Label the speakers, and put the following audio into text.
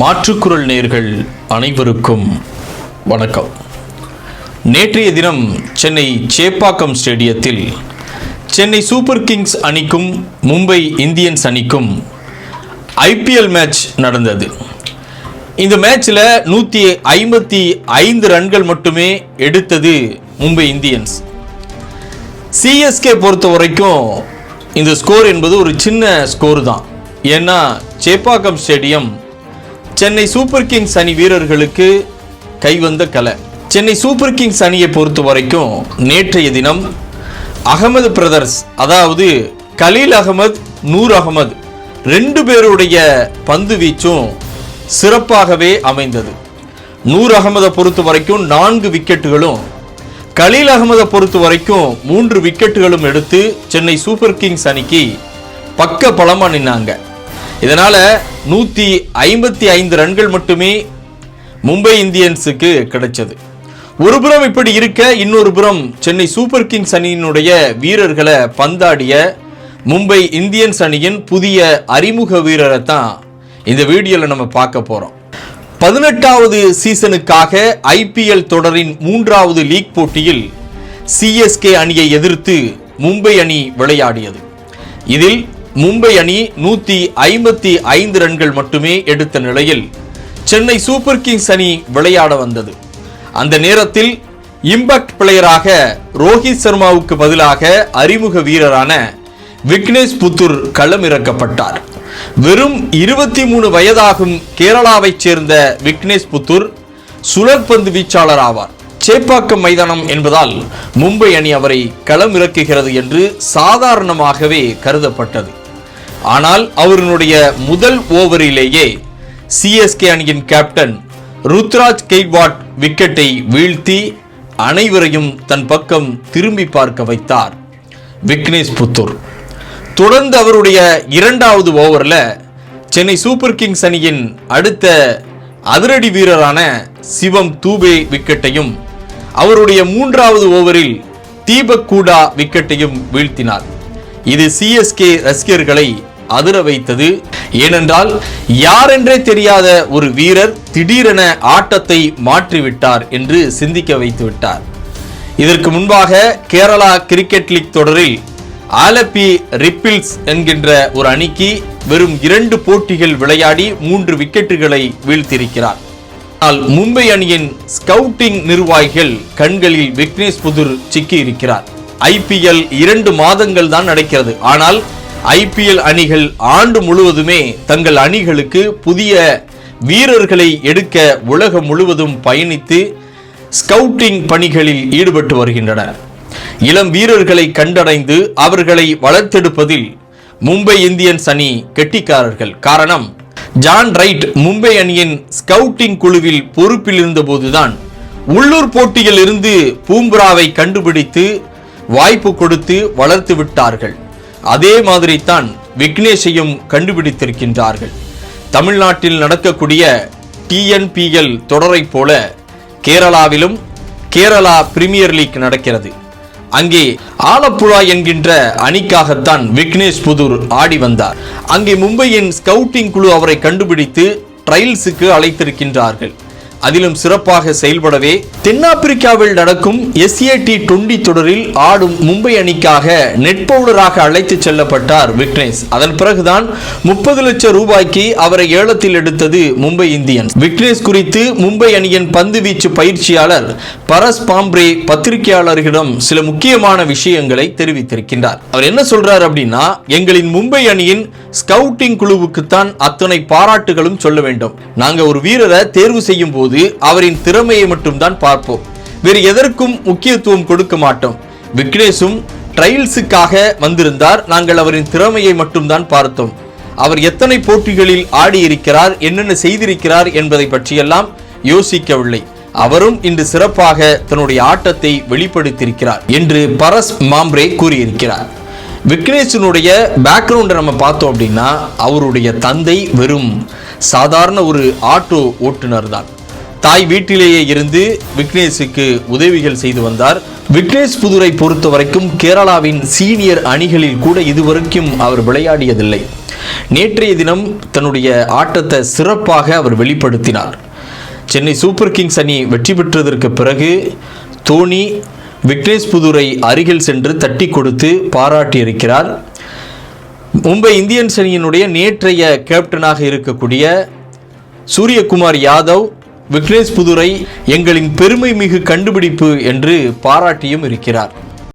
Speaker 1: மாற்றுக்குரல் நேர்கள் அனைவருக்கும் வணக்கம். நேற்றைய தினம் சென்னை சேப்பாக்கம் ஸ்டேடியத்தில் சென்னை சூப்பர் கிங்ஸ் அணிக்கும் மும்பை இந்தியன்ஸ் அணிக்கும் ஐபிஎல் மேட்ச் நடந்தது. இந்த மேட்ச்சில் நூற்றி ஐம்பத்தி ஐந்து ரன்கள் மட்டுமே எடுத்தது மும்பை இந்தியன்ஸ். சிஎஸ்கே பொறுத்த வரைக்கும் இந்த ஸ்கோர் என்பது ஒரு சின்ன ஸ்கோர் தான். ஏன்னா Chepauk stadium Chennai super kings அணி வீரர்களுக்கு கைவந்த கலை. சென்னை சூப்பர் கிங்ஸ் அணியை பொறுத்த வரைக்கும் நேற்றைய தினம் அகமது பிரதர்ஸ் அதாவது கலீல் அகமது நூர் அகமது ரெண்டு பேருடைய பந்து வீச்சும் சிறப்பாகவே அமைந்தது. நூர் அகமதை பொறுத்த வரைக்கும் நான்கு விக்கெட்டுகளும் கலீல் அகமதை பொறுத்த வரைக்கும் மூன்று விக்கெட்டுகளும் எடுத்து சென்னை சூப்பர் கிங்ஸ் அணிக்கு பக்க பலமாக நின்னாங்க. இதனால நூத்தி ஐம்பத்தி ஐந்து ரன்கள் மட்டுமே மும்பை இந்தியன்ஸுக்கு கிடைச்சது. ஒரு புறம் இப்படி இருக்க இன்னொரு புறம் சென்னை சூப்பர் கிங்ஸ் அணியினுடைய வீரர்களை பந்தாடிய மும்பை இந்தியன்ஸ் அணியின் புதிய அறிமுக வீரரை தான் இந்த வீடியோவில் நம்ம பார்க்க போறோம். பதினெட்டாவது சீசனுக்காக ஐபிஎல் தொடரின் மூன்றாவது லீக் போட்டியில் சிஎஸ்கே அணியை எதிர்த்து மும்பை அணி விளையாடியது. இதில் மும்பை அணி நூத்தி ஐம்பத்தி ஐந்து ரன்கள் மட்டுமே எடுத்த நிலையில் சென்னை சூப்பர் கிங்ஸ் அணி விளையாட வந்தது. அந்த நேரத்தில் இம்பாக்ட் பிளேயராக ரோஹித் சர்மாவுக்கு பதிலாக அறிமுக வீரரான விக்னேஷ் புத்தூர் களமிறக்கப்பட்டார். வெறும் இருபத்தி மூணு வயதாகும் கேரளாவைச் சேர்ந்த விக்னேஷ் புத்தூர் சுழற்பந்து வீச்சாளர் ஆவார். சேப்பாக்கம் மைதானம் என்பதால் மும்பை அணி அவரை களமிறக்குகிறது என்று சாதாரணமாகவே கருதப்பட்டது. ஆனால் அவருடைய முதல் ஓவரிலேயே சிஎஸ்கே அணியின் கேப்டன் ருத்ராஜ் கெய்வாட் விக்கெட்டை வீழ்த்தி அனைவரையும் தன் பக்கம் திரும்பி பார்க்க வைத்தார். விக்னேஷ் புத்தூர். தொடர்ந்து அவருடைய இரண்டாவது ஓவரில் சென்னை சூப்பர் கிங்ஸ் அணியின் அடுத்த அதிரடி வீரரான சிவம் தூபே விக்கெட்டையும் அவருடைய மூன்றாவது ஓவரில் தீபக் கூடா விக்கெட்டையும் வீழ்த்தினார். இது சிஎஸ்கே ரசிகர்களை அதிர வைத்தது. ஏனென்றால் யாரென்றே தெரியாத ஒரு வீரர் திடீரென ஆட்டத்தை மாற்றிவிட்டார் என்று சிந்திக்க வைத்து விட்டார். இதற்கு முன்பாக கேரளா கிரிக்கெட் லீக் தொடரில் ஆலப்பி ரிப்பிள்ஸ் என்கின்ற ஒரு அணிக்கு வெறும் இரண்டு போட்டிகள் விளையாடி மூன்று விக்கெட்டுகளை வீழ்த்தியிருக்கிறார். ஆனால் மும்பை அணியின் ஸ்கவுட்டிங் நிர்வாகிகள் கண்களில் விக்னேஷ் புதுர் சிக்கி இருக்கிறார் ஐபிஎல் இரண்டு மாதங்கள் தான் நடக்கிறது. ஆனால் ஐபிஎல் அணிகள் ஆண்டு முழுவதுமே தங்கள் அணிகளுக்கு புதிய வீரர்களை எடுக்க உலகம் முழுவதும் பயணித்து ஸ்கவுட்டிங் பணிகளில் ஈடுபட்டு வருகின்றனர். இளம் வீரர்களை கண்டடைந்து அவர்களை வளர்த்தெடுப்பதில் மும்பை இந்தியன்ஸ் அணி கெட்டிக்காரர்கள். காரணம் ஜான் ரைட் மும்பை அணியின் ஸ்கவுட்டிங் குழுவில் பொறுப்பில் இருந்தபோதுதான் உள்ளூர் போட்டியில் இருந்து பூம்புராவை கண்டுபிடித்து வாய்ப்பு கொடுத்து வளர்த்து விட்டார்கள். அதே மாதிரி தான் விக்னேஷையும் கண்டுபிடித்திருக்கின்றார்கள். தமிழ்நாட்டில் நடக்கக்கூடிய டிஎன்பிஎல் தொடரைப் போல கேரளாவிலும் கேரளா பிரீமியர் லீக் நடக்கிறது. அங்கே ஆலப்புழா என்கின்ற அணிக்காகத்தான் விக்னேஷ் புதூர் ஆடி வந்தார். அங்கே மும்பையின் ஸ்கவுட்டிங் குழு அவரை கண்டுபிடித்து ட்ரையல்ஸுக்கு அழைத்திருக்கின்றார்கள். அதிலும் சிறப்பாக செயல்படவே தென்னாப்பிரிக்காவில் நடக்கும் எஸ்ஏடி டுவெண்டி தொடரில் ஆடும் மும்பை அணிக்காக நெட் பவுலராக அழைத்து செல்லப்பட்டார் விக்னேஷ். அதன் பிறகுதான் முப்பது லட்சம் ரூபாய்க்கு அவரை ஏலத்தில் எடுத்தது மும்பை இந்தியன்ஸ் விக்னேஷ் குறித்து மும்பை அணியின் பந்து வீச்சு பயிற்சியாளர் பரஸ் பாம்ப்ரே பத்திரிகையாளர்களிடம் சில முக்கியமான விஷயங்களை தெரிவித்திருக்கின்றார். அவர் என்ன சொல்றார் அப்படின்னா எங்களின் மும்பை அணியின் ஸ்கவுட்டிங் குழுவுக்குத்தான் அத்தனை பாராட்டுகளும் சொல்ல வேண்டும். நாங்க ஒரு வீரரை தேர்வு செய்யும் போது அவரின் திறமையை மட்டும்தான் பார்ப்போம். வேறு எதற்கும் முக்கியத்துவம் கொடுக்க மாட்டோம். விக்னேஷும் ட்ரையல்ஸுக்காக வந்திருந்தார். நாங்கள் அவரின் திறமையை மட்டும்தான் பார்த்தோம். அவர் எத்தனை போட்டிகளில் ஆடியிருக்கிறார் என்னென்ன செய்திருக்கிறார் என்பதை பற்றியெல்லாம் யோசிக்கவில்லை. அவரும் இன்று சிறப்பாக தன்னுடைய ஆட்டத்தை வெளிப்படுத்தியிருக்கிறார் என்று பரஸ் மாம்ரே கூறியிருக்கிறார். விக்னேஷனுடைய பேக்ரவுண்டை நம்ம பார்த்தோம் அப்படின்னா அவருடைய தந்தை வெறும் சாதாரண ஒரு ஆட்டோ ஓட்டுநர் தான் தாய் வீட்டிலேயே இருந்து விக்னேஷுக்கு உதவிகள் செய்து வந்தார். விக்னேஷ் புதுரை பொறுத்த வரைக்கும் கேரளாவின் சீனியர் அணிகளில் கூட இதுவரைக்கும் அவர் விளையாடியதில்லை. நேற்றைய தினம் தன்னுடைய ஆட்டத்தை சிறப்பாக அவர் வெளிப்படுத்தினார். சென்னை சூப்பர் கிங்ஸ் அணி வெற்றி பெற்றதற்கு பிறகு தோனி விக்னேஷ் புதுரை அருகில் சென்று தட்டி கொடுத்து பாராட்டியிருக்கிறார். மும்பை இந்தியன்ஸ் அணியினுடைய நேற்றைய கேப்டனாக இருக்கக்கூடிய சூரியகுமார் யாதவ் விக்னேஷ் புதுரை எங்களின் பெருமை மிகு கண்டுபிடிப்பு என்று பாராட்டியும் இருக்கிறார்.